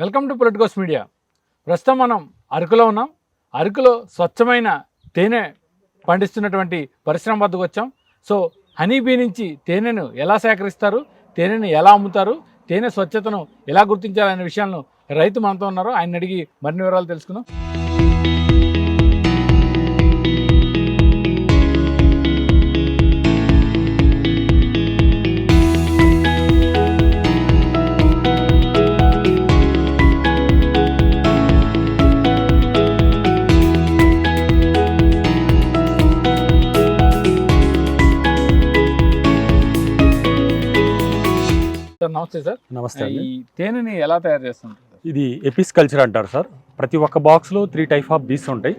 Welcome to Politicos media. ప్రస్తుతం మనం అరకులో ఉన్నాం. అరకులో స్వచ్ఛమైన తేనె పండిస్తున్నటువంటి పరిశ్రమ వద్దకు వచ్చాం. సో హనీ బీ నుంచి తేనెను ఎలా సేకరిస్తారు తేనెను ఎలా అమ్ముతారు తేనె స్వచ్ఛతను ఎలా గుర్తించాలనే విషయాలను రైతు మనతో ఉన్నారు. ఆయన అడిగి మరిన్ని వివరాలు తెలుసుకుందాం. నమస్తే సార్. నమస్తే ఈ తేనెని ఎలా తయారు చేస్తుంటారు ఇది ఎపిస్ కల్చర్ అంటారు సార్. ప్రతి ఒక్క బాక్స్లో త్రీ టైప్ ఆఫ్ బీస్ ఉంటాయి.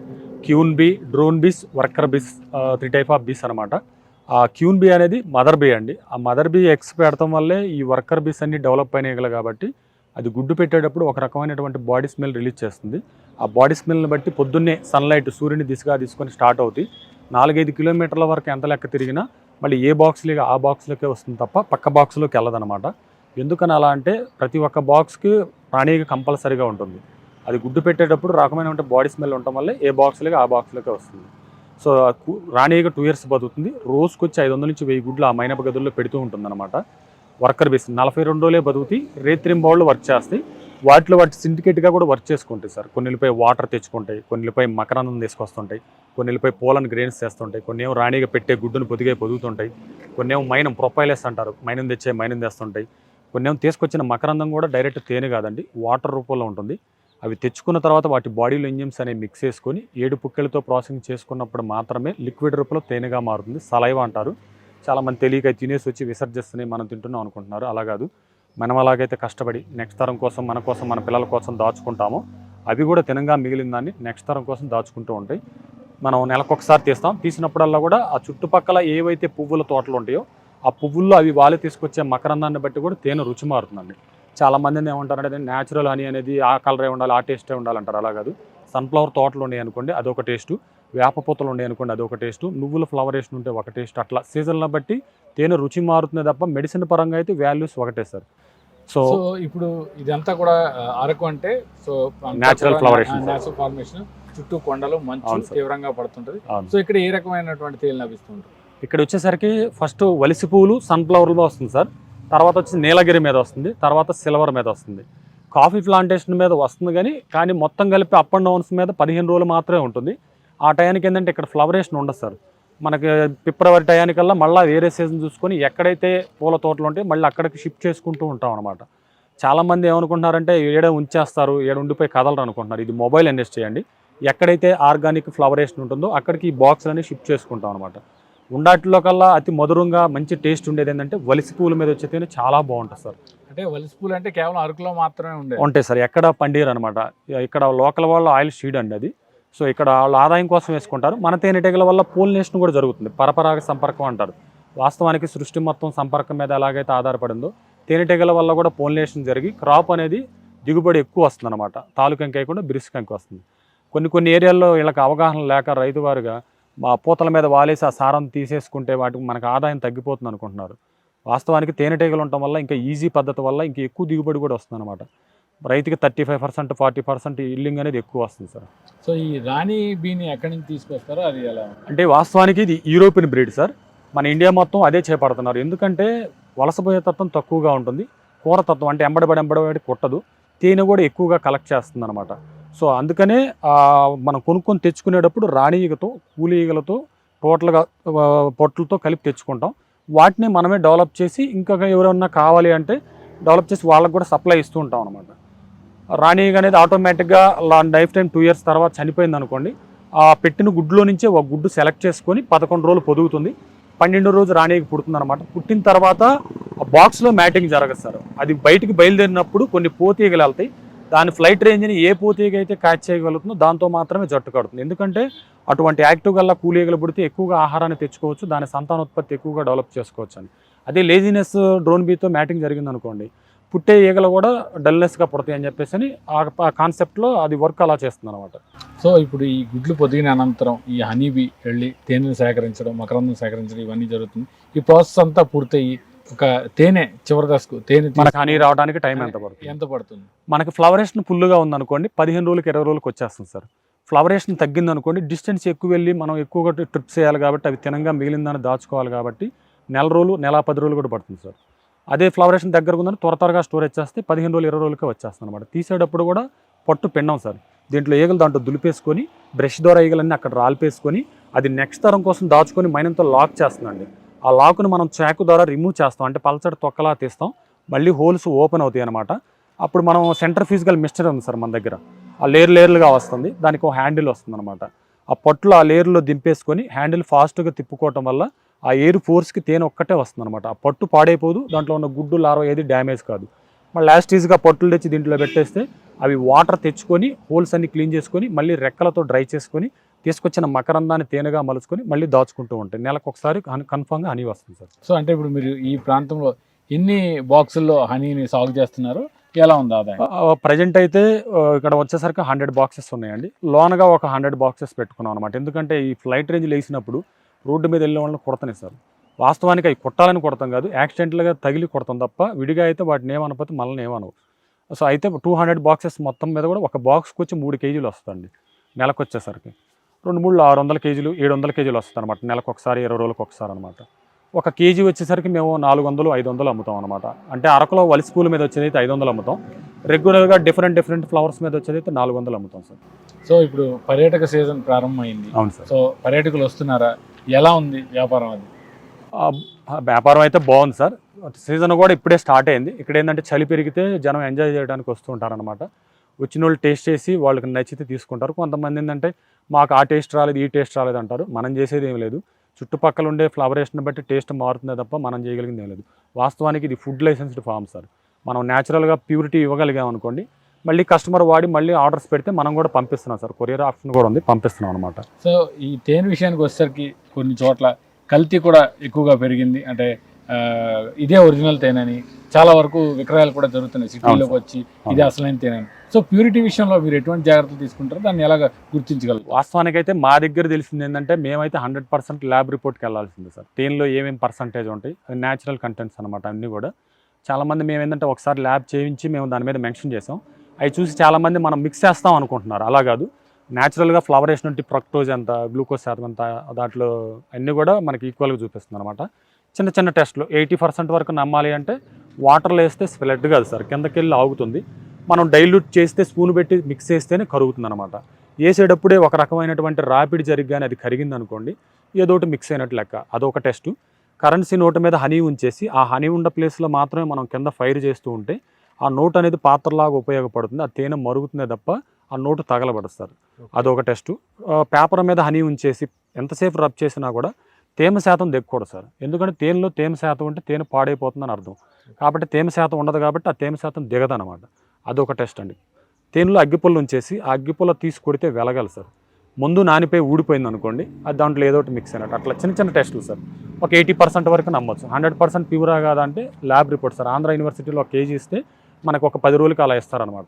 Queen bee drone bees worker bees three type of bees అనమాట ఆ క్యూన్ బీ అనేది మదర్ బీ అండి. ఆ మదర్ బీ ఎగ్స్ పెడతాం వల్లే ఈ వర్కర్ బీస్ అన్ని డెవలప్ అయినాయి కాబట్టి అది గుడ్డు పెట్టేటప్పుడు ఒక రకమైనటువంటి బాడీ స్మెల్ రిలీజ్ చేస్తుంది. ఆ బాడీ స్మెల్ని బట్టి పొద్దున్నే సన్లైట్ సూర్యుని దిశగా తీసుకొని స్టార్ట్ అవుతాయి. నాలుగైదు కిలోమీటర్ల వరకు ఎంత లెక్క తిరిగినా మళ్ళీ ఏ బాక్స్లోకి ఆ బాక్స్లోకే వస్తుంది తప్ప పక్క బాక్స్లోకి వెళ్ళదన్నమాట. ఎందుకని అలా అంటే ప్రతి ఒక్క బాక్స్కి ప్రాణీగా కంపల్సరీగా ఉంటుంది. అది గుడ్డు పెట్టేటప్పుడు రకమైన బాడీ స్మెల్ ఉండటం వల్ల ఏ బాక్స్లోకి ఆ బాక్స్లకే వస్తుంది. సో ఆ రాణిగా టూ ఇయర్స్ బతుకుతుంది. రోజుకి వచ్చి ఐదు వందల నుంచి వెయ్యి గుడ్లు ఆ మైనప గదుల్లో పెడుతూ ఉంటుంది అనమాట వర్కర్ బేస్ నలభై రెండు రోజులే బతుకుతాయి రేత్రింబాళ్ళు వర్క్ చేస్తాయి. వాటిలో వాటి సిండికేట్గా కూడా వర్క్ చేసుకుంటాయి సార్. కొన్నిపై వాటర్ తెచ్చుకుంటాయి. కొన్నిపై మకరాన్నం తీసుకొస్తుంటాయి. కొన్నిపై పూలను గ్రెయిన్స్ చేస్తుంటాయి. కొన్ని ఏమో రాణిగా పెట్టే గుడ్డును పొదిగే పొదుగుతుంటాయి. కొన్ని ఏమో మైనం ప్రొపైలెస్ అంటారు. మైనం తెచ్చే మైనం తెస్తుంటాయి. కొన్ని తీసుకొచ్చిన మకరందం కూడా డైరెక్ట్ తేనె కాదండి వాటర్ రూపంలో ఉంటుంది. అవి తెచ్చుకున్న తర్వాత వాటి బాడీలో ఎంజిమ్స్ అనేవి మిక్స్ చేసుకొని ఏడు పుక్కెలతో ప్రాసెసింగ్ చేసుకున్నప్పుడు మాత్రమే లిక్విడ్ రూపంలో తేనెగా మారుతుంది. సలైవ అంటారు. చాలామంది తెలియక తినేసి వచ్చి విసర్జిస్తున్నాయి మనం తింటున్నాం అనుకుంటున్నారు. అలా కాదు. మనం అలాగైతే కష్టపడి నెక్స్ట్ తరం కోసం మన కోసం మన పిల్లల కోసం దాచుకుంటామో అవి కూడా తినంగా మిగిలిన దాన్ని నెక్స్ట్ తరం కోసం దాచుకుంటూ ఉంటాయి. మనం నెలకొకసారి తీస్తాం. తీసినప్పుడల్లా కూడా ఆ చుట్టుపక్కల ఏవైతే పువ్వుల తోటలు ఉంటాయో ఆ పువ్వుల్లో అవి వాళ్ళు తీసుకొచ్చే మకరందాన్ని బట్టి కూడా తేనె రుచి మారుతుందండి. చాలా మందిని ఏమంటారంటే న్యాచురల్ హనీ అనేది ఆ కలరే ఉండాలి ఆ టేస్టే ఉండాలంటారు అలా కాదు. సన్ఫ్లవర్ తోటలు ఉన్నాయి అనుకోండి అదొక టేస్టు వేప పూతలు ఉన్నాయి అనుకోండి అదొక టేస్టు నువ్వుల ఫ్లవరేషన్ ఉంటే ఒక టేస్ట్ అట్లా సీజన్ల బట్టి తేనె రుచి మారుతుంది తప్ప మెడిసిన్ పరంగా అయితే వాల్యూస్ ఒకటే సార్. సో ఇప్పుడు ఇదంతా కూడా అరకు అంటే సో. న్యాచురల్ ఫార్మేషన్ చుట్టూ కొండలు మంచు. తీవ్రంగా పడుతుంటది. సో ఇక్కడ ఏ రకమైనటువంటి తేలు లభిస్తుంటుంది? ఇక్కడ వచ్చేసరికి ఫస్ట్ వలిసి పువ్వులు సన్ఫ్లవర్లో వస్తుంది సార్. తర్వాత వచ్చి నీలగిరి మీద వస్తుంది. తర్వాత సిల్వర్ మీద వస్తుంది. కాఫీ ప్లాంటేషన్ మీద వస్తుంది కానీ కానీ మొత్తం కలిపి అప్ అండ్ డౌన్స్ మీద పదిహేను రోజులు మాత్రమే ఉంటుంది. ఆ టయానికి ఏంటంటే ఇక్కడ ఫ్లవరేషన్ ఉండదు సార్. మనకి ఫిబ్రవరి టయానికల్లా మళ్ళీ వేరే సీజన్ చూసుకొని ఎక్కడైతే పూల తోటలు ఉంటాయి మళ్ళీ అక్కడికి షిఫ్ట్ చేసుకుంటూ ఉంటాం అనమాట చాలామంది ఏమనుకుంటున్నారంటే ఏడే ఉంచేస్తారు ఏడు ఉండిపోయి కదలరు అనుకుంటున్నారు. ఇది మొబైల్ ఇండస్ట్రీ అండి ఎక్కడైతే ఆర్గానిక్ ఫ్లవరేషన్ ఉంటుందో అక్కడికి ఈ బాక్స్లన్నీ షిఫ్ట్ చేసుకుంటాం అనమాట ఉండాటిలో కల్లా అతి మధురంగా మంచి టేస్ట్ ఉండేది ఏంటంటే వలిసి పూల మీద వచ్చే తేనె చాలా బాగుంటుంది సార్. అంటే వలస పూలు అంటే కేవలం అరకులో మాత్రమే ఉండేది ఉంటాయి సార్. ఎక్కడ పండియరు అనమాట ఇక్కడ లోకల్ వాళ్ళ ఆయిల్ షీడ్ అండి అది. సో ఇక్కడ వాళ్ళు ఆదాయం కోసం వేసుకుంటారు. మన తేనెటీగల వల్ల పోలినేషన్ కూడా జరుగుతుంది. పరపరాగ సంపర్కం అంటారు. వాస్తవానికి సృష్టి మొత్తం సంపర్కం మీద ఎలాగైతే ఆధారపడిందో తేనెటీగల వల్ల కూడా పోలినేషన్ జరిగి క్రాప్ అనేది దిగుబడి ఎక్కువ వస్తుంది అనమాట తాలూకంకి కాకుండా బిరుసుకంకి వస్తుంది. కొన్ని కొన్ని ఏరియాల్లో వీళ్ళకి అవగాహన లేక రైతువారుగా మా పూతల మీద వాలేసి ఆ సారం తీసేసుకుంటే వాటికి మనకు ఆదాయం తగ్గిపోతుంది అనుకుంటున్నారు. వాస్తవానికి తేనెటీగలు ఉండటం వల్ల ఇంకా ఈజీ పద్ధతి వల్ల ఇంకా ఎక్కువ దిగుబడి కూడా వస్తుంది అనమాట రైతుకి thirty five percent forty percent ఇల్లింగ్ అనేది ఎక్కువ వస్తుంది సార్. సో ఈ రాణి బీని ఎక్కడి నుంచి తీసుకొస్తారో అది ఎలా అంటే వాస్తవానికి ఇది యూరోపియన్ బ్రీడ్ సార్. మన ఇండియా మొత్తం అదే చేపడుతున్నారు. ఎందుకంటే వలసపోయే తత్వం తక్కువగా ఉంటుంది. కూర తత్వం అంటే ఎంబడబడి ఎంబడబడి కొట్టదు. తేనె కూడా ఎక్కువగా కలెక్ట్ చేస్తుంది అనమాట సో అందుకనే మనం కొనుక్కొని తెచ్చుకునేటప్పుడు రాణి ఈగతో కూలి ఈగలతో టోటల్గా పొట్లతో కలిపి తెచ్చుకుంటాం. వాటిని మనమే డెవలప్ చేసి ఇంకా ఎవరైనా కావాలి అంటే డెవలప్ చేసి వాళ్ళకు కూడా సప్లై ఇస్తూ ఉంటాం అనమాట రాణి ఈగ అనేది ఆటోమేటిక్గా లైఫ్ టైం టూ ఇయర్స్ తర్వాత చనిపోయింది అనుకోండి ఆ పెట్టిన గుడ్లో నుంచే ఒక గుడ్డు సెలెక్ట్ చేసుకొని పదకొండు రోజులు పొదుగుతుంది. పన్నెండు రోజు రాణికి పుడుతుంది అనమాట పుట్టిన తర్వాత ఆ బాక్స్లో మ్యాటింగ్ జరగదు సార్. అది బయటికి బయలుదేరినప్పుడు కొన్ని పోతీగలు వెళ్తాయి. దాని ఫ్లైట్ రేంజ్ని ఏ పోతీగా అయితే క్యాచ్ చేయగలుగుతుందో దాంతో మాత్రమే జట్టు కడుతుంది. ఎందుకంటే అటువంటి యాక్టివ్ గల్లా కూలీగలు పుడితే ఎక్కువగా ఆహారాన్ని తెచ్చుకోవచ్చు దాని సంతానోత్పత్తి ఎక్కువగా డెవలప్ చేసుకోవచ్చు అని. అదే లేజినెస్ డ్రోన్ బీతో మ్యాటింగ్ జరిగింది అనుకోండి పుట్టే ఈగలు కూడా డల్నెస్గా పుడతాయి అని చెప్పేసి అని ఆ కాన్సెప్ట్లో అది వర్క్ అలా చేస్తుంది అనమాట సో ఇప్పుడు ఈ గుడ్లు పొదిగిన అనంతరం ఈ హనీబీ వెళ్ళి తేనెను సేకరించడం మకరందం సేకరించడం ఇవన్నీ జరుగుతుంది. ఈ ప్రాసెస్ అంతా పూర్తయి ఒక తేనె చివరి దశకు తేనె మనకు హనీ రావడానికి టైం ఎంత పడుతుంది? ఎంత పడుతుంది? మనకి ఫ్లవరేషన్ ఫుల్గా ఉందనుకోండి పదిహేను రోజులకి ఇరవై రోజులకి వచ్చేస్తుంది సార్. ఫ్లవరేషన్ తగ్గింది అనుకోండి డిస్టెన్స్ ఎక్కువ వెళ్ళి మనం ఎక్కువగా ట్రిప్స్ చేయాలి కాబట్టి అవి తినంగా మిగిలిందని దాచుకోవాలి కాబట్టి నెల రోజులు నెల పది రోజులు కూడా పడుతుంది సార్. అదే ఫ్లవరేషన్ దగ్గర ఉందని త్వర త్వరగా స్టోరేజ్ చేస్తే పదిహేను రోజులు ఇరవై రోజులకే వచ్చేస్తుంది అనమాట తీసేటప్పుడు కూడా పట్టు పిండం సార్. దీంట్లో ఈగలు దాంట్లో దులిపేసుకొని బ్రష్ ద్వారా ఈగలన్నీ అక్కడ రాలిపేసుకొని అది నెక్స్ట్ తరం కోసం దాచుకొని మైనంతో లాక్ చేస్తుందండి. ఆ లాక్ను మనం చాకు ద్వారా రిమూవ్ చేస్తాం. అంటే పల్చడి తొక్కలా తీస్తాం. మళ్ళీ హోల్స్ ఓపెన్ అవుతాయి అనమాట అప్పుడు మనం సెంటర్ ఫిజికల్ మిక్స్చర్ ఉంది సార్ మన దగ్గర. ఆ లేర్ లేర్లుగా వస్తుంది. దానికి ఒక హ్యాండిల్ వస్తుంది అనమాట ఆ పొట్లు ఆ లేయర్లో దింపేసుకొని హ్యాండిల్ ఫాస్ట్గా తిప్పుకోవటం వల్ల ఆ ఎయిర్ ఫోర్స్కి తేనె ఒక్కటే వస్తుంది అనమాట ఆ పట్టు పాడైపోదు. దాంట్లో ఉన్న గుడ్డు లారో ఏది డ్యామేజ్ కాదు. మళ్ళీ లాస్ట్ ఈజ్గా పట్టులు తెచ్చి దీంట్లో పెట్టేస్తే అవి వాటర్ తెచ్చుకొని హోల్స్ అన్ని క్లీన్ చేసుకొని మళ్ళీ రెక్కలతో డ్రై చేసుకొని తీసుకొచ్చిన మకరందాన్ని తేనెగా మలుచుకొని మళ్ళీ దాచుకుంటూ ఉంటాయి నెలకు ఒకసారి కన్ఫామ్గా హనీ వస్తుంది సార్. సో అంటే ఇప్పుడు మీరు ఈ ప్రాంతంలో ఎన్ని బాక్సుల్లో హనీని సాగు చేస్తున్నారు? ఎలా ఉంది ఆదాయం? ప్రజెంట్ అయితే ఇక్కడ వచ్చేసరికి హండ్రెడ్ బాక్సెస్ ఉన్నాయండి. లోనగా ఒక హండ్రెడ్ బాక్సెస్ పెట్టుకున్నాం అనమాట ఎందుకంటే ఈ ఫ్లైట్ రేంజ్ లేసినప్పుడు రోడ్డు మీద వెళ్ళే వాళ్ళని కొడతానే సార్. వాస్తవానికి అవి కొట్టాలని కొడతాం కాదు యాక్సిడెంట్లుగా తగిలి కొడతాం తప్ప విడిగా అయితే వాటిని ఏమనకపోతే మనల్ని ఏమనవు. సో అయితే టూ హండ్రెడ్ బాక్సెస్ మొత్తం మీద కూడా ఒక బాక్స్కి వచ్చి మూడు కేజీలు వస్తుంది నెలకు వచ్చేసరికి. రెండు మూడు ఆరు వందల కేజీలు ఏడు వందల కేజీలు వస్తుంది అనమాట నెలకు ఒకసారి ఇరవై రోజులకు ఒకసారి అనమాట ఒక కేజీ వచ్చేసరికి మేము నాలుగు వందలు ఐదు వందలు అమ్ముతాం అనమాట అంటే అరకులో వలిసి పూల మీద వచ్చేది అయితే ఐదు వందలు అమ్ముతాం. రెగ్యులర్గా డిఫరెంట్ డిఫరెంట్ ఫ్లవర్స్ మీద వచ్చేది అయితే నాలుగు వందలు అమ్ముతాం సార్. సో ఇప్పుడు పర్యాటక సీజన్ ప్రారంభమైంది. అవును సార్. సో పర్యాటకులు వస్తున్నారా? ఎలా ఉంది వ్యాపారం అది? వ్యాపారం అయితే బాగుంది సార్. సీజన్ కూడా ఇప్పుడే స్టార్ట్ అయింది. ఇక్కడ ఏంటంటే చలి పెరిగితే జనం ఎంజాయ్ చేయడానికి వస్తూ ఉంటారనమాట వచ్చిన వాళ్ళు టేస్ట్ చేసి వాళ్ళకి నచ్చితే తీసుకుంటారు. కొంతమంది ఏంటంటే మాకు ఆ టేస్ట్ రాలేదు ఈ టేస్ట్ రాలేదు అంటారు. మనం చేసేది ఏం లేదు. చుట్టుపక్కల ఉండే ఫ్లవరేషన్ బట్టి టేస్ట్ మారుతుందే తప్ప మనం చేయగలిగింది ఏం లేదు. వాస్తవానికి ఇది ఫుడ్ లైసెన్స్డ్ ఫామ్ సార్. మనం న్యాచురల్గా ప్యూరిటీ ఇవ్వగలిగాం అనుకోండి మళ్ళీ కస్టమర్ వాడి మళ్ళీ ఆర్డర్స్ పెడితే మనం కూడా పంపిస్తున్నాం సార్. కొరియర్ ఆప్షన్ కూడా ఉంది పంపిస్తున్నాం అనమాట సో ఈ తేనె విషయానికి వచ్చేసరికి కొన్ని చోట్ల కల్తీ కూడా ఎక్కువగా పెరిగింది. అంటే ఇదే ఒరిజినల్ తేనెని చాలా వరకు విక్రయాలు కూడా జరుగుతున్నాయి. సిటీలోకి వచ్చి ఇది అసలైన తేనె అని. సో ప్యూరిటీ విషయంలో మీరు ఎటువంటి జాగ్రత్తలు తీసుకుంటారో దాన్ని ఎలాగ గుర్తించగలరు? వాస్తవానికి అయితే మా దగ్గర తెలిసింది ఏంటంటే మేమైతే హండ్రెడ్ పర్సెంట్ ల్యాబ్ రిపోర్ట్కి వెళ్ళాల్సింది సార్. తేనెలో ఏమేమి పర్సంటేజ్ ఉంటాయి అది న్యాచురల్ కంటెంట్స్ అనమాట అన్నీ కూడా. చాలామంది మేము ఏంటంటే ఒకసారి ల్యాబ్ చేయించి మేము దాని మీద మెన్షన్ చేసాం. అవి చూసి చాలామంది మనం మిక్స్ చేస్తాం అనుకుంటున్నారు. అలా కాదు. న్యాచురల్గా ఫ్లవరేషన్ ఉంటే ప్రొక్టోజ్ ఎంత గ్లూకోజ్ శాతం ఎంత దాంట్లో అన్నీ కూడా మనకి ఈక్వల్గా చూపిస్తుంది అనమాట చిన్న చిన్న టెస్ట్లు ఎయిటీ పర్సెంట్ వరకు నమ్మాలి అంటే వాటర్లో వేస్తే స్ప్లెడ్ కాదు సార్. కిందకి వెళ్ళి ఆగుతుంది. మనం డైల్యూట్ చేస్తే స్పూన్ పెట్టి మిక్స్ చేస్తేనే కరుగుతుంది అనమాట వేసేటప్పుడే ఒక రకమైనటువంటి రాపిడ్ జరిగ్గానే అది కరిగింది అనుకోండి ఏదో ఒకటి మిక్స్ అయినట్టు లెక్క. అదొక టెస్ట్ కరెన్సీ నోటు మీద హనీ ఉంచేసి ఆ హనీ ఉన్న ప్లేస్లో మాత్రమే మనం కింద ఫైర్ చేస్తూ ఉంటే ఆ నోట్ అనేది పాత్రలాగా ఉపయోగపడుతుంది. ఆ తేనె మరుగుతుందే తప్ప ఆ నోటు తగలబడుస్తారు అదొక టెస్ట్ పేపర్ మీద హనీ ఉంచేసి ఎంతసేపు రబ్ చేసినా కూడా తేమ శాతం దిగకూడదు సార్. ఎందుకంటే తేనెలో తేమ శాతం ఉంటే తేనె పాడైపోతుందని అర్థం. కాబట్టి తేమ శాతం ఉండదు కాబట్టి ఆ తేమ శాతం దిగదనమాట అదొక టెస్ట్ అండి. తేనెలో అగ్గిపుల్ల ఉంచేసి ఆ అగ్గిపుల్ల తీసి కొడితే వెలగాలి సార్. ముందు నానిపోయి ఊడిపోయింది అనుకోండి అది దాంట్లో ఏదో ఒకటి మిక్స్ అయినట్టు. అట్లా చిన్న చిన్న టెస్టులు సార్. ఒక ఎయిటీ పర్సెంట్ వరకు నమ్మొచ్చు. హండ్రెడ్ పర్సెంట్ ప్యూరా కాదంటే ల్యాబ్ రిపోర్ట్ సార్. ఆంధ్ర యూనివర్సిటీలో ఒక కేజీ ఇస్తే మనకు ఒక పది రోజులకి అలా ఇస్తారనమాట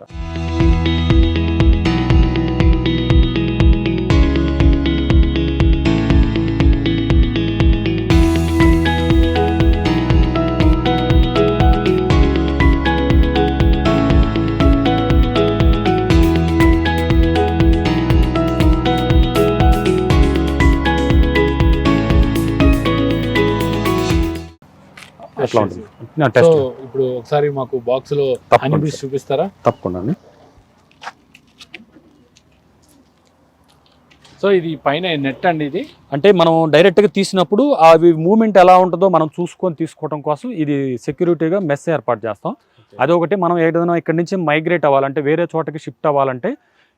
అట్లా ఉంటుంది. సో ఇప్పుడు ఒకసారి మాకు బాక్స్లో తప్పకుండా. హనీ బీస్ చూపిస్తారా? తప్పకుండా అండి. సో ఇది పైన నెట్ అండి ఇది. అంటే మనం డైరెక్ట్గా తీసినప్పుడు అవి మూమెంట్ ఎలా ఉంటుందో మనం చూసుకొని తీసుకోవడం కోసం ఇది సెక్యూరిటీగా మెస్ ఏర్పాటు చేస్తాం. అదొకటి మనం ఏదైనా ఇక్కడి నుంచి మైగ్రేట్ అవ్వాలంటే వేరే చోటకి షిఫ్ట్ అవ్వాలంటే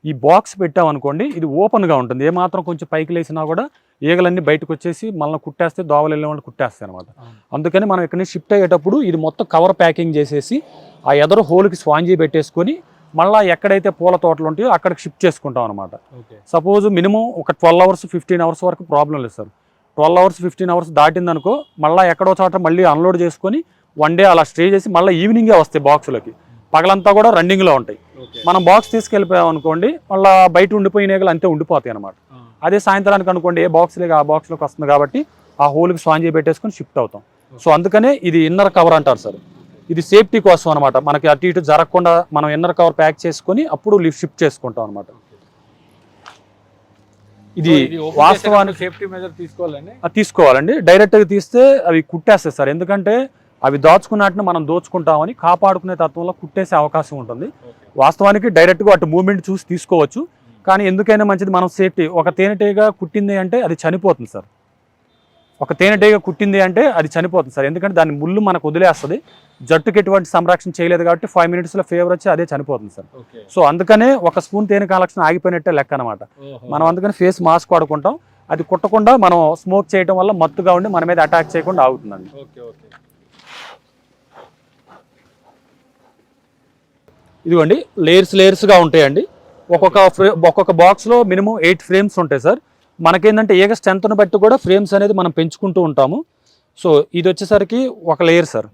ఈ బాక్స్ పెట్టామనుకోండి ఇది ఓపెన్గా ఉంటుంది. ఏమాత్రం కొంచెం పైకి లేసినా కూడా ఈగలన్నీ బయటకు వచ్చేసి మళ్ళీ కుట్టేస్తే దోవలు వెళ్ళే వాళ్ళు కుట్టేస్తాయి అనమాట అందుకని మనం ఇక్కడి నుంచి షిఫ్ట్ అయ్యేటప్పుడు ఇది మొత్తం కవర్ ప్యాకింగ్ చేసేసి ఆ ఎదరు హోల్కి స్వాంజీ పెట్టేసుకొని మళ్ళీ ఎక్కడైతే పూల తోటలు ఉంటాయో అక్కడికి షిఫ్ట్ చేసుకుంటాం అనమాట సపోజ్ మినిమం ఒక ట్వెల్వ్ అవర్స్ ఫిఫ్టీన్ అవర్స్ వరకు ప్రాబ్లం లేదు sir. Twelve hours fifteen hours దాటిందనుకో మళ్ళీ ఎక్కడో చోట మళ్ళీ అన్లోడ్ చేసుకొని వన్ డే అలా స్టే చేసి మళ్ళీ ఈవినింగే వస్తాయి బాక్సులకి. పగలంతా కూడా రన్నింగ్లో ఉంటాయి. మనం బాక్స్ తీసుకెళ్ళిపోయాం అనుకోండి మళ్ళీ బయట ఉండిపోయిన అంతే ఉండిపోతాయి అనమాట అదే సాయంత్రానికి అనుకోండి ఏ బాక్స్ లేక ఆ బాక్స్లోకి వస్తుంది కాబట్టి ఆ హోల్కి స్వాంజీ పెట్టేసుకొని షిఫ్ట్ అవుతాం. సో అందుకనే ఇది ఇన్నర్ కవర్ అంటారు సార్. ఇది సేఫ్టీ కోసం అనమాట మనకి అటు ఇటు జరగకుండా మనం ఇన్నర్ కవర్ ప్యాక్ చేసుకొని అప్పుడు లిఫ్ట్ షిఫ్ట్ చేసుకుంటాం అనమాట ఇది వాస్తవానికి సేఫ్టీ మెజర్ తీసుకోవాలండి? తీసుకోవాలండి. డైరెక్ట్గా తీస్తే అవి కుట్టేస్తాయి సార్. ఎందుకంటే అవి దాచుకున్నట్టున మనం దోచుకుంటామని కాపాడుకునే తత్వంలో కుట్టేసే అవకాశం ఉంటుంది. వాస్తవానికి డైరెక్ట్గా అటు మూమెంట్ చూసి తీసుకోవచ్చు. కానీ ఎందుకైనా మంచిది మనం సేఫ్టీ. ఒక తేనెటీగ కుట్టింది అంటే అది చనిపోతుంది సార్. ఒక తేనెటీగ కుట్టింది అంటే అది చనిపోతుంది సార్. ఎందుకంటే దాని ముళ్ళు మనకు వదిలేస్తుంది. జట్టుకి ఎటువంటి సంరక్షణ చేయలేదు కాబట్టి ఫైవ్ మినిట్స్లో ఫేవర్ వచ్చి అదే చనిపోతుంది సార్. ఓకే. సో అందుకనే ఒక స్పూన్ తేనె కలెక్షన్ ఆగిపోయినట్టే లెక్క అనమాట మనం అందుకని ఫేస్ మాస్క్ వాడుకుంటాం. అది కుట్టకుండా మనం స్మోక్ చేయడం వల్ల మత్తుగా ఉండి మన మీద అటాక్ చేయకుండా ఆగుతుందండి. Okay okay. ఇదిగోండి లేయర్స్ లేయర్స్గా ఉంటాయండి. ఒక్కొక్క ఫ్రే ఒక్కొక్క బాక్స్లో మినిమం ఎయిట్ ఫ్రేమ్స్ ఉంటాయి సార్ మనకేంటంటే ఏక స్ట్రెంత్ను బట్టి కూడా ఫ్రేమ్స్ అనేది మనం పెంచుకుంటూ ఉంటాము. సో ఇది వచ్చేసరికి ఒక లేయర్ సార్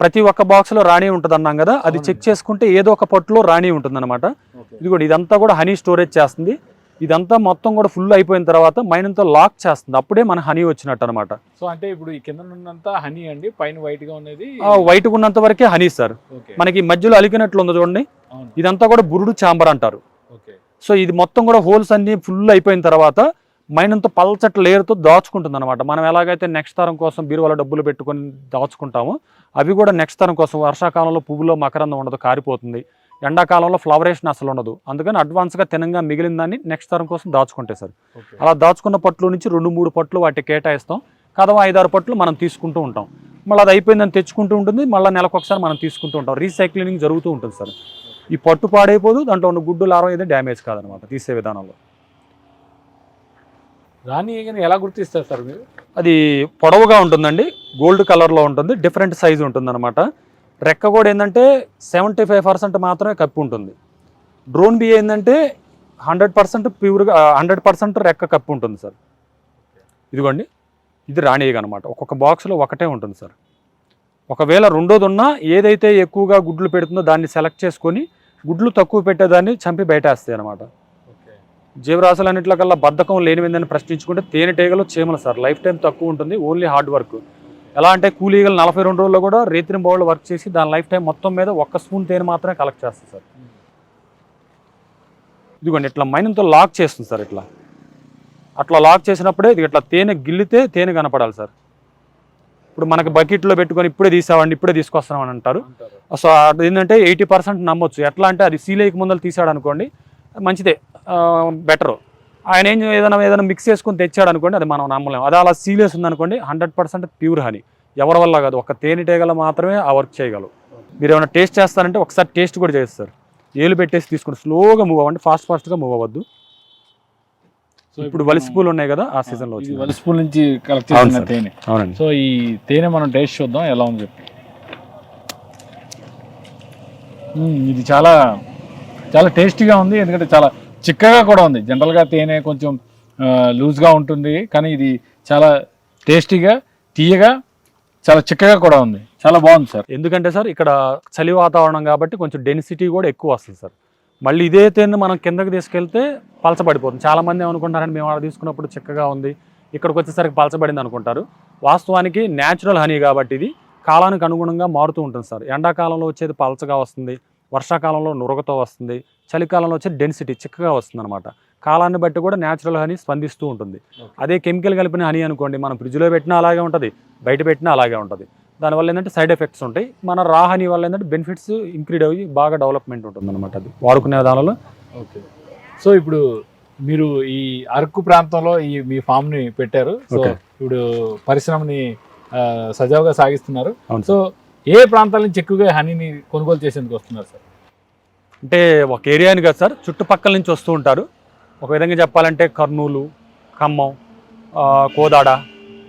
ప్రతి ఒక్క బాక్స్లో రాణి ఉంటుంది అన్నాం కదా అది చెక్ చేసుకుంటే ఏదో ఒక పట్టులో రాణి ఉంటుంది అనమాట ఇది కూడా ఇదంతా కూడా హనీ స్టోరేజ్ చేస్తుంది. ఇదంతా మొత్తం కూడా ఫుల్ అయిపోయిన తర్వాత మైనంతో లాక్ చేస్తుంది. అప్పుడే మన హనీ వచ్చినట్టు అనమాట సో అంటే ఇప్పుడు ఈ కింద ఉన్నంత హనీ అండి పైన వైట్గా ఉన్నది. వైట్గా ఉన్నంత వరకే హనీ సార్ మనకి మధ్యలో అలికినట్లు ఉంది చూడండి. ఇదంతా కూడా బురుడు చాంబర్ అంటారు. సో ఇది మొత్తం కూడా హోల్స్ అన్ని ఫుల్ అయిపోయిన తర్వాత మైనంత పల్చటి లేయర్తో దాచుకుంటుంది అనమాట మనం ఎలాగైతే నెక్స్ట్ తరం కోసం బీరువాల డబ్బులు పెట్టుకొని దాచుకుంటామో అవి కూడా నెక్స్ట్ తరం కోసం వర్షాకాలంలో పువ్వులో మకరందం ఉండదు కారిపోతుంది. ఎండాకాలంలో ఫ్లవరేషన్ అసలు ఉండదు. అందుకని అడ్వాన్స్గా తినంగా మిగిలిన దాన్ని నెక్స్ట్ తరం కోసం దాచుకుంటాయి సార్. అలా దాచుకున్న పట్లు నుంచి రెండు మూడు పట్లు వాటికి కేటాయిస్తాం. కదవ ఐదారు పట్లు మనం తీసుకుంటూ ఉంటాం. మళ్ళీ అది అయిపోయిందని తెచ్చుకుంటూ ఉంటుంది. మళ్ళీ నెలకు ఒకసారి మనం తీసుకుంటూ ఉంటాం. రీసైక్లింగ్ జరుగుతూ ఉంటుంది సార్. ఈ పట్టు పాడైపోదు దాంట్లో ఉన్న గుడ్డు లారం ఏదో డ్యామేజ్ కాదనమాట తీసే విధానంలో. రాణి ఈగని ఎలా గుర్తిస్తారు సార్ మీరు? అది పొడవుగా ఉంటుందండి గోల్డ్ కలర్లో ఉంటుంది డిఫరెంట్ సైజు ఉంటుంది అనమాట రెక్క కూడా ఏంటంటే సెవెంటీ ఫైవ్ పర్సెంట్ మాత్రమే కప్పి ఉంటుంది. డ్రోన్ బి ఏంటంటే హండ్రెడ్ పర్సెంట్ ప్యూర్గా హండ్రెడ్ పర్సెంట్ రెక్క కప్పి ఉంటుంది సార్. ఇదిగోండి ఇది రాణియగ అనమాట ఒక్కొక్క బాక్స్లో ఒకటే ఉంటుంది సార్. ఒకవేళ రెండోది ఉన్నా ఏదైతే ఎక్కువగా గుడ్లు పెడుతుందో దాన్ని సెలెక్ట్ చేసుకొని గుడ్లు తక్కువ పెట్టేదాన్ని చంపి బయటేస్తాయి అనమాట ఓకే. జీవరాశులన్నింటిలో కల్లా బద్ధకం లేనివిందని ప్రశ్నించుకుంటే తేనెటీగలు చీమలు సార్. లైఫ్ టైం తక్కువ ఉంటుంది ఓన్లీ హార్డ్ వర్క్. ఎలా అంటే కూలీగలు నలభై రెండు రోజుల్లో కూడా రేత్రి బౌళ్ళు వర్క్ చేసి దాని లైఫ్ టైం మొత్తం మీద ఒక్క స్పూన్ తేనె మాత్రమే కలెక్ట్ చేస్తుంది సార్. ఇదిగోండి ఇట్లా మైనంతో లాక్ చేస్తుంది సార్ ఇట్లా. అట్లా లాక్ చేసినప్పుడే ఇది ఇట్లా తేనె గిల్లితే తేనె కనపడాలి సార్. ఇప్పుడు మనకు బకెట్లో పెట్టుకొని ఇప్పుడే తీసావండి ఇప్పుడే తీసుకొస్తున్నామని అంటారు అంటారు. సో అది ఏంటంటే ఎయిటీ పర్సెంట్ నమ్మొచ్చు. ఎట్లా అంటే అది సీల్ ముందర తీసాడు అనుకోండి మంచిదే బెటరు. ఆయన ఏం ఏదైనా ఏదైనా మిక్స్ చేసుకొని తెచ్చాడు అనుకోండి అది మనం నమ్మలేం. అది అలా సీల్ ఉందనుకోండి హండ్రెడ్ పర్సెంట్ ప్యూర్ హనీ. ఎవరి వల్ల కాదు ఒక తేనెటీగల మాత్రమే ఆ వర్క్ చేయగలవు. మీరు ఏమైనా టేస్ట్ చేస్తారంటే ఒకసారి టేస్ట్ కూడా చేస్తారు. ఏలు పెట్టేసి తీసుకుని స్లోగా మూవ్ అవ్వండి ఫాస్ట్ ఫాస్ట్గా మూవ్ అవ్వద్దు. ఇప్పుడు వలిసి పూలు ఉన్నాయి కదా ఆ ఇది వచ్చింది వలస పూల నుంచి కలెక్ట్ చేసిన. తేనె. అవునండి. సో ఈ తేనె మనం టేస్ట్ చూద్దాం ఎలా ఉంది చెప్పి. ఇది చాలా చాలా టేస్టీగా ఉంది ఎందుకంటే చాలా చిక్కగా కూడా ఉంది. జనరల్గా తేనె కొంచెం లూజ్గా ఉంటుంది కానీ ఇది చాలా టేస్టీగా తీయగా చాలా చిక్కగా కూడా ఉంది. చాలా బాగుంది సార్. ఎందుకంటే సార్ ఇక్కడ చలి వాతావరణం కాబట్టి కొంచెం డెన్సిటీ కూడా ఎక్కువ వస్తుంది సార్. మళ్ళీ ఇదే తేనె మనం కిందకి తీసుకెళ్తే పలచబడిపోతుంది చాలా మంది ఏమనుకుంటారంటే మేము ఆడ తీసుకున్నప్పుడు చిక్కగా ఉంది ఇక్కడికి వచ్చేసరికి పలచబడింది అనుకుంటారు. వాస్తవానికి న్యాచురల్ హనీ కాబట్టి ఇది కాలానికి అనుగుణంగా మారుతూ ఉంటుంది సార్. ఎండాకాలంలో వచ్చేది పలచగా వస్తుంది వర్షాకాలంలో నురగతో వస్తుంది చలికాలంలో వచ్చేది డెన్సిటీ చిక్కగా వస్తుంది అనమాట కాలాన్ని బట్టి కూడా న్యాచురల్ హనీ స్పందిస్తూ ఉంటుంది. అదే కెమికల్ కలిపిన హనీ అనుకోండి మనం ఫ్రిడ్జ్లో పెట్టినా అలాగే ఉంటుంది బయట పెట్టినా అలాగే ఉంటుంది. దానివల్ల ఏంటంటే సైడ్ ఎఫెక్ట్స్ ఉంటాయి. మన రా హనీ వల్ల ఏంటంటే బెనిఫిట్స్ ఇంక్రీడ్ అయ్యి బాగా డెవలప్మెంట్ ఉంటుంది అనమాట అది. వాడుకునే దానిలో ఓకే. సో ఇప్పుడు మీరు ఈ అరకు ప్రాంతంలో ఈ మీ ఫామ్ని పెట్టారు. సో. ఇప్పుడు పరిశ్రమని సజావుగా సాగిస్తున్నారు. సో ఏ ప్రాంతాల నుంచి ఎక్కువగా హనీని కొనుగోలు చేసేందుకు వస్తున్నారు సార్? అంటే ఒక ఏరియా అని కాదు సార్ చుట్టుపక్కల నుంచి వస్తూ ఉంటారు. ఒక విధంగా చెప్పాలంటే కర్నూలు ఖమ్మం కోదాడ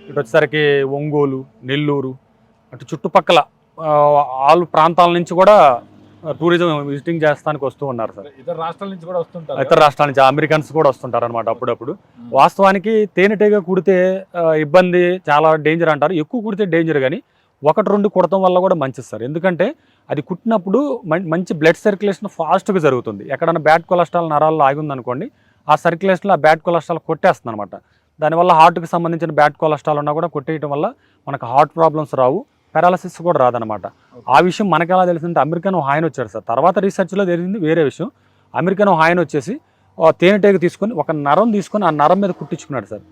ఇటు వచ్చేసరికి ఒంగోలు నెల్లూరు అటు చుట్టుపక్కల ఆల్ ప్రాంతాల నుంచి కూడా టూరిజం విజిటింగ్ చేస్తానికి వస్తూ ఉన్నారు సార్. ఇతర రాష్ట్రాల నుంచి కూడా వస్తుంటారు ఇతర రాష్ట్రాల నుంచి అమెరికన్స్ కూడా వస్తుంటారు అనమాట అప్పుడప్పుడు. వాస్తవానికి తేనెటీగ కుడితే ఇబ్బంది చాలా డేంజర్ అంటారు. ఎక్కువ కుడితే డేంజర్ కానీ ఒకటి రెండు కుడటం వల్ల కూడా మంచిది సార్. ఎందుకంటే అది కుట్టినప్పుడు మంచి బ్లడ్ సర్క్యులేషన్ ఫాస్ట్గా జరుగుతుంది. ఎక్కడైనా బ్యాడ్ కొలెస్ట్రాల్ నరాల్లో ఆగి ఉందనుకోండి ఆ సర్క్యులేషన్లో ఆ బ్యాడ్ కొలెస్ట్రాల్ కొట్టేస్తుంది అనమాట దానివల్ల హార్ట్కి సంబంధించిన బ్యాడ్ కొలెస్ట్రాల్ ఉన్నా కూడా కొట్టేయడం వల్ల మనకు హార్ట్ ప్రాబ్లమ్స్ రావు. పారాలసిస్ కూడా రాదనమాట ఆ విషయం మనకు ఎలా తెలిసిందంటే అమెరికన్ హాయన వచ్చారు సార్. తర్వాత రీసెర్చ్లో తెలిసింది వేరే విషయం. అమెరికన్ హాయన వచ్చేసి తేనెటేగ తేనెటీగ తీసుకొని ఒక నరం తీసుకొని ఆ నరం మీద కుట్టించుకున్నాడు సార్.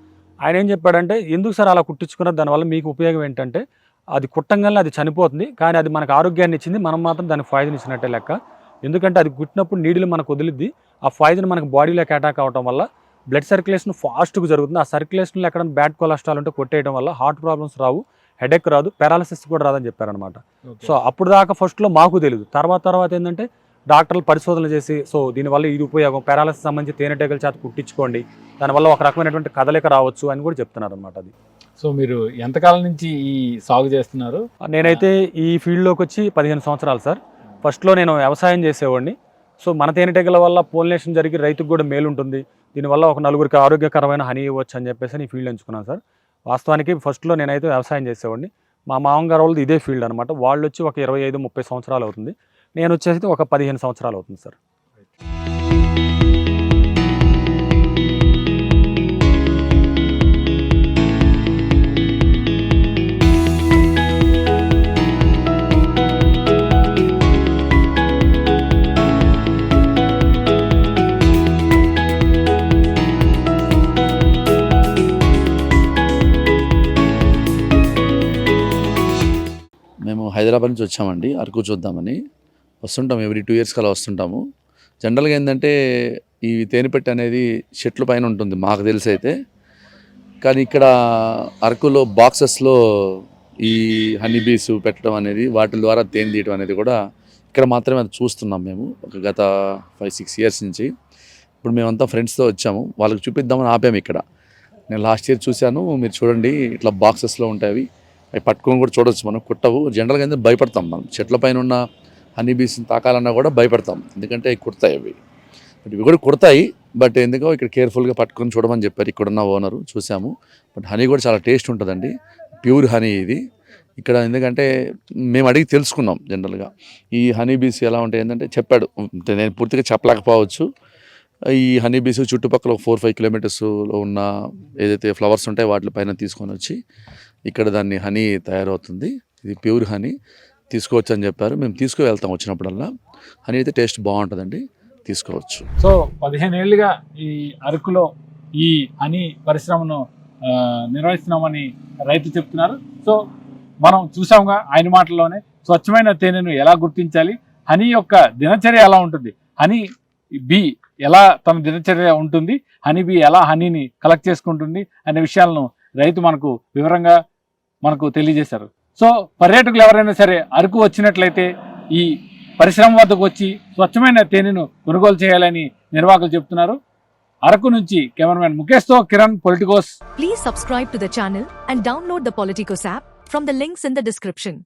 ఆయన ఏం చెప్పాడంటే ఎందుకు సార్ అలా కుట్టించుకున్నారు? దానివల్ల మీకు ఉపయోగం ఏంటంటే అది కుట్టంగానే అది చనిపోతుంది కానీ అది మనకు ఆరోగ్యాన్ని ఇచ్చింది మనం మాత్రం దానికి ఫాయిజన్ ఇచ్చినట్టే లెక్క. ఎందుకంటే అది కుట్టినప్పుడు నీడిలు మనకు వదిలిద్ది ఆ ఫాయిజన్ మనకు బాడీలోకి అటాక్ అవడం వల్ల బ్లడ్ సర్క్యులేషన్ ఫాస్ట్గా జరుగుతుంది. ఆ సర్క్యులేషన్లో ఎక్కడ బ్యాడ్ కొలెస్ట్రాల్ ఉంటే కొట్టేయడం వల్ల హార్ట్ ప్రాబ్లమ్స్ రావు హెడేక్ రాదు పారాలసిస్ కూడా రాదని చెప్పారనమాట సో అప్పుడు దాకా ఫస్ట్లో మాకు తెలియదు తర్వాత తర్వాత ఏంటంటే డాక్టర్లు పరిశోధనలు చేసి సో దీనివల్ల ఇది ఉపయోగం పారాలసిస్ సంబంధించి తేనెటీగల చేత కుట్టించుకోండి దానివల్ల ఒక రకమైనటువంటి కదలిక రావచ్చు అని కూడా చెప్తున్నారు అనమాట అది. సో మీరు ఎంతకాలం నుంచి ఈ సాగు చేస్తున్నారు? నేనైతే ఈ ఫీల్డ్లోకి వచ్చి పదిహేను సంవత్సరాలు సార్. ఫస్ట్లో నేను వ్యవసాయం చేసేవాడిని. సో మన తేనెటీగల వల్ల పోలినేషన్ జరిగి రైతుకు కూడా మేలు ఉంటుంది దీనివల్ల ఒక నలుగురికి ఆరోగ్యకరమైన హనీ ఇవ్వచ్చు అని చెప్పేసి ఈ ఫీల్డ్ ఎంచుకున్నాను సార్. వాస్తవానికి ఫస్ట్లో నేనైతే వ్యవసాయం చేసేవాడిని. మా మామగారు వాళ్ళది ఇదే ఫీల్డ్ అనమాట వాళ్ళు వచ్చి ఒక ఇరవై ఐదు ముప్పై సంవత్సరాలు అవుతుంది. నేను వచ్చేసి ఒక పదిహేను సంవత్సరాలు అవుతుంది సార్ హైదరాబాద్ నుంచి వచ్చామండి అరకు చూద్దామని. వస్తుంటాం ఎవ్రీ టూ ఇయర్స్ అలా వస్తుంటాము. జనరల్గా ఏంటంటే ఈ తేనెపెట్టు అనేది చెట్ల పైన ఉంటుంది మాకు తెలిసి అయితే. కానీ ఇక్కడ అరకులో బాక్సెస్లో ఈ హనీ బీస్ పెట్టడం అనేది వాటి ద్వారా తేనె తీయడం అనేది కూడా ఇక్కడ మాత్రమే అది చూస్తున్నాం మేము ఒక గత ఫైవ్ సిక్స్ ఇయర్స్ నుంచి. ఇప్పుడు మేమంతా ఫ్రెండ్స్తో వచ్చాము వాళ్ళకి చూపిద్దామని ఆపాము ఇక్కడ. నేను లాస్ట్ ఇయర్ చూశాను మీరు చూడండి ఇట్లా బాక్సెస్లో ఉంటాయి అవి పట్టుకొని కూడా చూడొచ్చు మనం. కుట్టవు. జనరల్గా అయితే భయపడతాం మనం. చెట్ల పైన ఉన్న హనీ బీస్ని తాకాలన్నా కూడా భయపడతాం. ఎందుకంటే అవి కుడతాయి అవి. బట్ ఇవి కూడా కుడతాయి. బట్ ఎందుకో ఇక్కడ కేర్ఫుల్గా పట్టుకొని చూడమని చెప్పారు. ఇక్కడున్న ఓనరు చూసాము. బట్ హనీ కూడా చాలా టేస్ట్ ఉంటుందండి. ప్యూర్ హనీ ఇది. ఇక్కడ ఎందుకంటే మేము అడిగి తెలుసుకున్నాం జనరల్గా ఈ హనీ బీస్ ఎలా ఉంటాయి ఏంటంటే చెప్పాడు. నేను పూర్తిగా చెప్పలేకపోవచ్చు. ఈ హనీ బీస్ చుట్టుపక్కల ఫోర్ ఫైవ్ కిలోమీటర్స్లో ఉన్న ఏదైతే ఫ్లవర్స్ ఉంటాయో వాటిపైన తీసుకొని వచ్చి ఇక్కడ దాన్ని హనీ తయారవుతుంది. ఇది ప్యూర్ హనీ. తీసుకోవచ్చు అని చెప్పారు. మేము తీసుకు వెళ్తాం వచ్చినప్పుడల్లా. హనీ అయితే టేస్ట్ బాగుంటుందండి. తీసుకోవచ్చు. సో పదిహేను ఏళ్ళుగా ఈ అరకులో ఈ హనీ పరిశ్రమను నిర్వహిస్తున్నామని రైతు చెప్తున్నారు. సో మనం చూసాముగా ఆయన మాటల్లోనే స్వచ్ఛమైన తేనెను ఎలా గుర్తించాలి? హనీ యొక్క దినచర్య ఎలా ఉంటుంది? హనీ బీ ఎలా తన దినచర్య ఉంటుంది? హనీ బీ ఎలా హనీని కలెక్ట్ చేసుకుంటుంది? అనే విషయాలను రైతు మనకు వివరంగా మనకు తెలియజేశారు. సో పర్యాటకులు ఎవరైనా సరే అరకు వచ్చినట్లయితే ఈ పరిశ్రమ వద్దకు వచ్చి స్వచ్ఛమైన తేనెను కొనుగోలు చేయాలని నిర్వాహకులు చెబుతున్నారు అరకు నుంచి cameraman ముఖేష్తో Kiran Politicos. Please subscribe to the channel and download the Politicos app from the links in the description